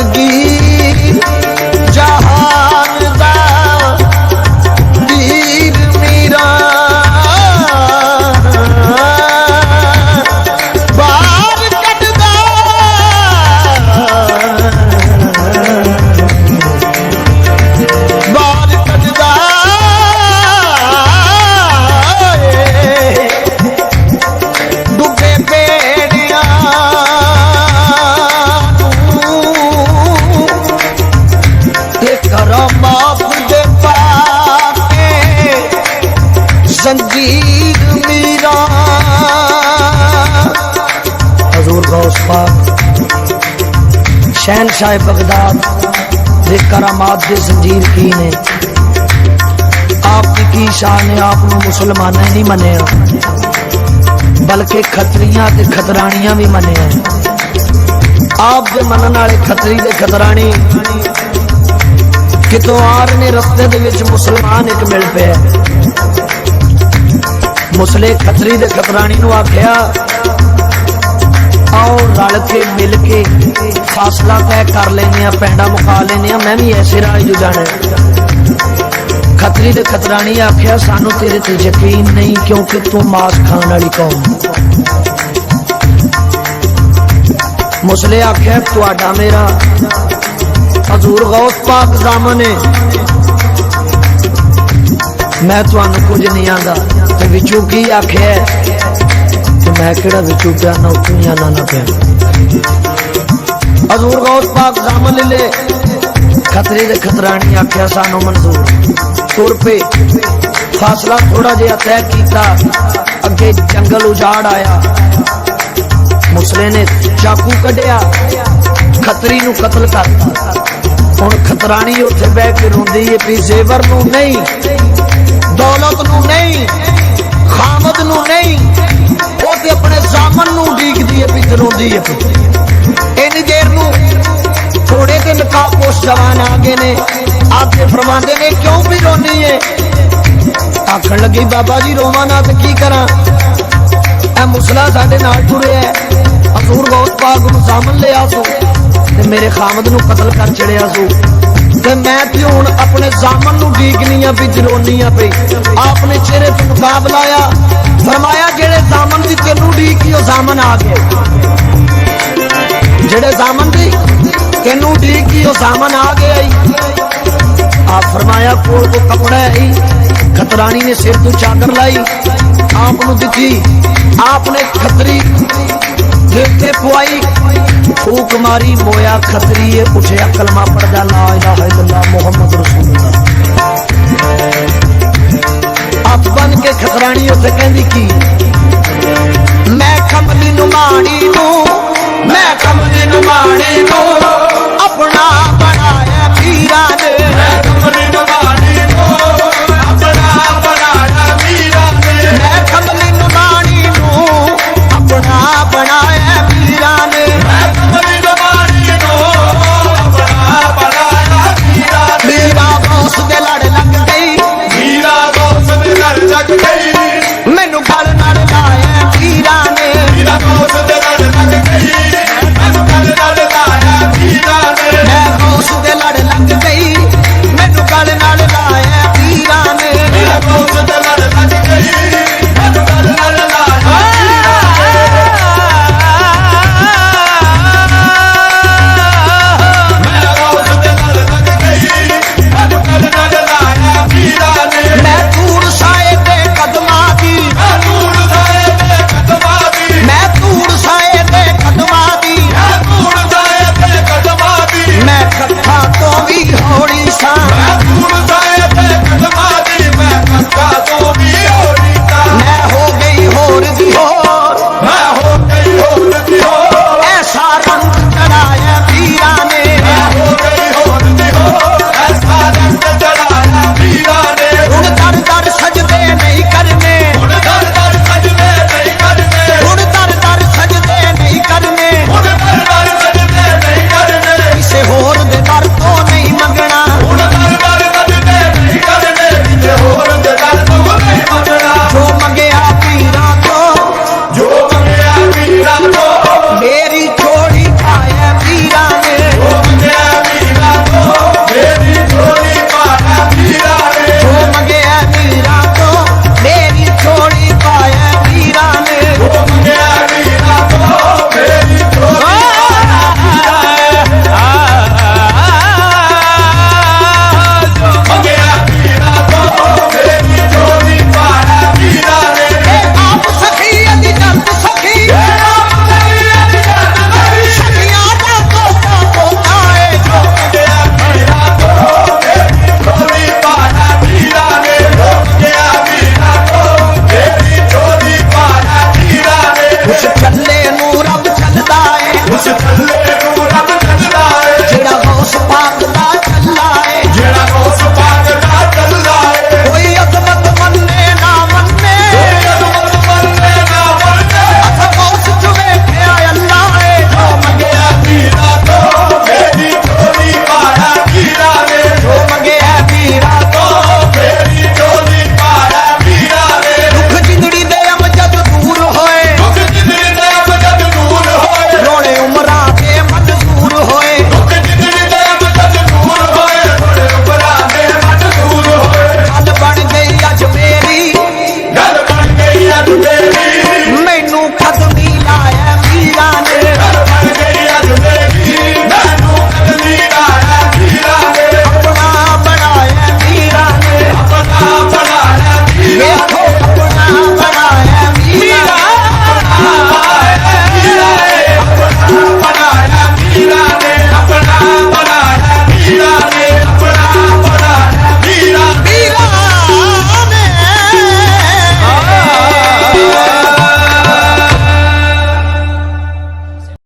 जिंदगी ਹਜ਼ੂਰ ਗੌਸ ਪਾਕ ਸ਼ਹਿਨशाह ਬਗਦਾਦ ਦੇ ਕਰਾਮਾਤ ਦੇ ਜ਼ੰਜੀਰ ਕੀ ਨੇ? ਆਪ ਦੀ ਕੀ ਸ਼ਾਨ ਨੇ ਆਪ ਨੂੰ ਮੁਸਲਮਾਨਾਂ ਨੇ ਨਹੀਂ ਮੰਨਿਆ। ਬਲਕਿ ਖੱਤਰੀਆਂ ਤੇ ਖਤਰਾਣੀਆਂ ਵੀ ਮੰਨਿਆ। ਆਪ ਦੇ ਮੰਨਣ ਵਾਲੇ ਖੱਤਰੀ ਤੇ ਖਤਰਾਣੀ। ਕਿਤੋਂ ਆ ਰਹੇ ਨੇ ਰਸਤੇ ਦੇ ਵਿੱਚ ਮੁਸਲਮਾਨ ਇੱਕ ਮਿਲ ਪਿਆ। ਮੁਸਲੇ ਖਤਰੀ ਦੇ ਖਤਰਾਣੀ ਨੂੰ ਆਖਿਆ ਆਓ ਮਿਲ ਕੇ ਫਾਸਲਾ ਤੈਅ ਕਰ ਲੈਨੇ ਆ ਪੈਂਡਾ ਮੁਕਾ ਲੈਨੇ ਆ ਮੈਂ ਵੀ ਐਸੇ ਰਾਹ ਜੋ ਜਾਣਾ ਹੈ। ਦੇ ਖਤਰਾਣੀ ਆਖਿਆ, ਸਾਨੂੰ ਤੇਰੇ ਤੇ ਯਕੀਨ ਨਹੀਂ, ਕਿਉਂਕਿ ਤੂੰ ਮਾਸ ਖਾਣ ਵਾਲੀ ਕੌਮ ਮੁਸਲੇ ਆਖਿਆ, ਤੁਹਾਡਾ ਮੇਰਾ ਹਜ਼ੂਰ ਗੌਸ ਪਾਕ ਸਾਹਮਣੇ ਮੈਂ ਤੁਹਾਨੂੰ ਕੁਝ ਨਹੀਂ ਆਂਦਾ। ਤੇ ਵਿੱਚੋਂ ਕੀ ਆਖਿਆ ਤੇ ਮੈਂ ਕਿਹੜਾ ਵਿੱਚੋਂ ਪਿਆ ਨਾ ਉੱਤੋਂ ਹੀ ਨਾ ਪਿਆ। ਹਜ਼ੂਰ ਗੌਸ ਪਾਕ ਸਾਹਮਣੇ ਲੈ ਖਤਰੇ ਦੇ ਖਤਰਾਣੀ ਆਖਿਆ ਸਾਨੂੰ ਮਨਜ਼ੂਰ। ਤੁਰ ਪਏ। ਫਾਸਲਾ ਥੋੜਾ ਜਿਹਾ ਤੈਅ ਕੀਤਾ। ਅੱਗੇ ਜੰਗਲ ਉਜਾੜ ਆਇਆ। ਮੁਸਲੇ ਨੇ ਚਾਕੂ ਕੱਢਿਆ। ਖਤਰੀ ਨੂੰ ਕਤਲ ਕਰਤਾ। ਹੁਣ ਖਤਰਾਣੀ ਉੱਥੇ ਬਹਿ ਕੇ ਰੋਂਦੀ ਏ, ਵੀ ਜ਼ੇਵਰ ਨੂੰ ਨਹੀਂ, ਦੌਲਤ ਨੂੰ ਨਹੀਂ, ਖਾਮਦ ਨੂੰ ਨਹੀਂ। ਉਹ ਤੇ ਆਪਣੇ ਜ਼ਾਮਨ ਨੂੰ ਢੀਕਦੀ ਏ, ਵੀ ਰੋਂਦੀ ਏ। ਨੇ ਆਪੇ ਫਰਮਾਉਂਦੇ ਨੇ, ਕਿਉਂ ਵੀ ਰੋਣੀ ਏ? ਆਖਣ ਲੱਗੀ, ਬਾਬਾ ਜੀ, ਰੋਵਾਂ ਨਾ ਤੇ ਕੀ ਕਰਾਂ? ਇਹ ਮੁਸਲਾ ਸਾਡੇ ਨਾਲ ਟੁਰਿਆ ਹਜ਼ੂਰ ਗੌਸ ਪਾਕ ਨੂੰ ਸਾਹਮਣ ਲਿਆ ਸੋ, ਤੇ ਮੇਰੇ ਖਾਮਦ ਨੂੰ ਕਤਲ ਕਰ ਛੜਿਆ ਸੋ। ਤੇ ਮੈਂ ਤੇ ਹੁਣ ਆਪਣੇ ਜ਼ਾਮਨ ਨੂੰ ਢੀਕਨੀ ਆ, ਵੀ ਜਲੋਨੀ ਆ ਪਈ ਆਪਨੇ ਚਿਹਰੇ ਤੇ ਮੁਕਾਬਲਾ ਆ। ਫਰਮਾਇਆ, ਜਿਹੜੇ ਜ਼ਾਮਨ ਦੀ ਤੈਨੂੰ ਢੀਕੀ ਉਹ ਜ਼ਾਮਨ ਆ ਗਏ। ਜਿਹੜੇ ਜ਼ਾਮਨ ਦੀ ਤੈਨੂੰ ਢੀਕੀ ਉਹ ਜ਼ਾਮਨ ਆ ਗਿਆ ਈ ਆਪ ਫਰਮਾਇਆ, ਕੋਲ ਕੋ ਕਪੜਾ ਹੈ ਖਤਰਾਣੀ ਨੇ ਸਿਰ ਤੋਂ ਚਾਦਰ ਲਾਈ। ਆਪ ਨੂੰ ਦਿੱਤੀ। ਆਪ ਨੇ ਖਤਰੀ ਦੇਖੇ ਪੁਆਈ। ਫੂਕ ਮਾਰੀ, ਮੋਇਆ ਖਤਰੀਏ ਉਠਿਆ ਕਲਮਾ ਪੜਦਾ ਲਾ ਇਲਾਹਾ ਇਲੱਲਾਹ ਮੁਹੰਮਦ ਰਸੂਲullah। ਆਪ ਬਨ ਕੇ ਖਤਰਾਣੀ ਉੱਥੇ ਕਹਿੰਦੀ ਕੀ? ਮੈਂ ਖਮਲੀ ਨੂੰ ਮਾੜੀ ਨੂੰ ਮੈਂ ਕਮਲੀ ਨੂੰ ਮਾਣੇ ਕੋ ਆਪਣਾ